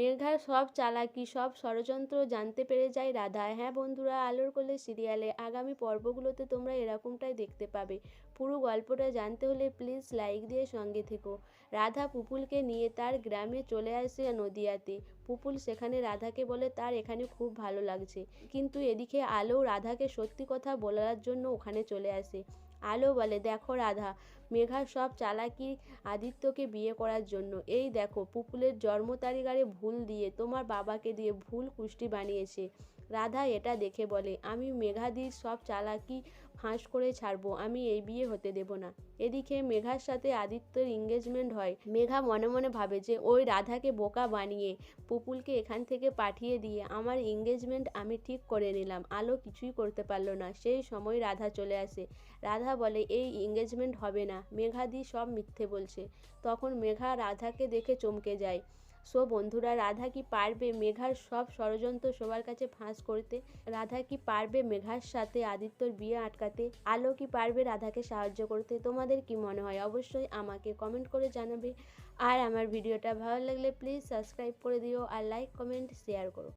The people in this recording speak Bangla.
মেঘার সব চালাকি, সব ষড়যন্ত্র জানতে পেরে যায় রাধা। হ্যাঁ বন্ধুরা, আলোর কোলে সিরিয়ালে আগামী পর্বগুলোতে তোমরা এরকমটাই দেখতে পাবে। পুরো গল্পটা জানতে হলে প্লিজ লাইক দিয়ে সঙ্গে থেকো। রাধা পুপুলকে নিয়ে তার গ্রামে চলে আসে নদিয়াতে। পুপুল সেখানে রাধাকে বলে, তার এখানে খুব ভালো লাগছে। কিন্তু এদিকে আলো রাধাকে সত্যি কথা বলার জন্য ওখানে চলে আসে। আলো বলে, দেখো রাধা, মেঘা সব চালাকি আদিত্যকে বিয়ে করার জন্য। এই দেখো পুপুলের জন্ম তারিখারে ভুল দিয়ে তোমার বাবাকে দিয়ে ভুল কুষ্টি বানিয়েছে। রাধা এটা দেখে বলে, আমি মেঘাদির সব চালাকি ফাঁস করে ছাড়বো, আমি এই বিয়ে হতে দেব না। এদিকে মেঘার সাথে আদিত্যর এঙ্গেজমেন্ট হয়। মেঘা মনে মনে ভাবে যে, ওই রাধাকে বোকা বানিয়ে পুপুলকে এখান থেকে পাঠিয়ে দিয়ে আমার এঙ্গেজমেন্ট আমি ঠিক করে নিলাম, আলো কিছুই করতে পারল না। সেই সময় রাধা চলে আসে। রাধা বলে, এই এঙ্গেজমেন্ট হবে না। মেঘাদি সব মিথ্যে বলছে। তখন মেঘা রাধাকে দেখে চমকে যায়। সো বন্ধুরা, রাধা কি পারবে মেঘার সব ষড়যন্ত্র সবার কাছে ফাঁস করতে? রাধা কি পারবে মেঘার সাথে আদিত্যর বিয়ে আটকাতে? আলো কি পারবে রাধাকে সাহায্য করতে? তোমাদের কি মনে হয়? অবশ্যই আমাকে কমেন্ট করে জানাবে। আর আমার ভিডিওটা ভালো লাগলে প্লিজ সাবস্ক্রাইব করে দিও আর লাইক, কমেন্ট, শেয়ার করো।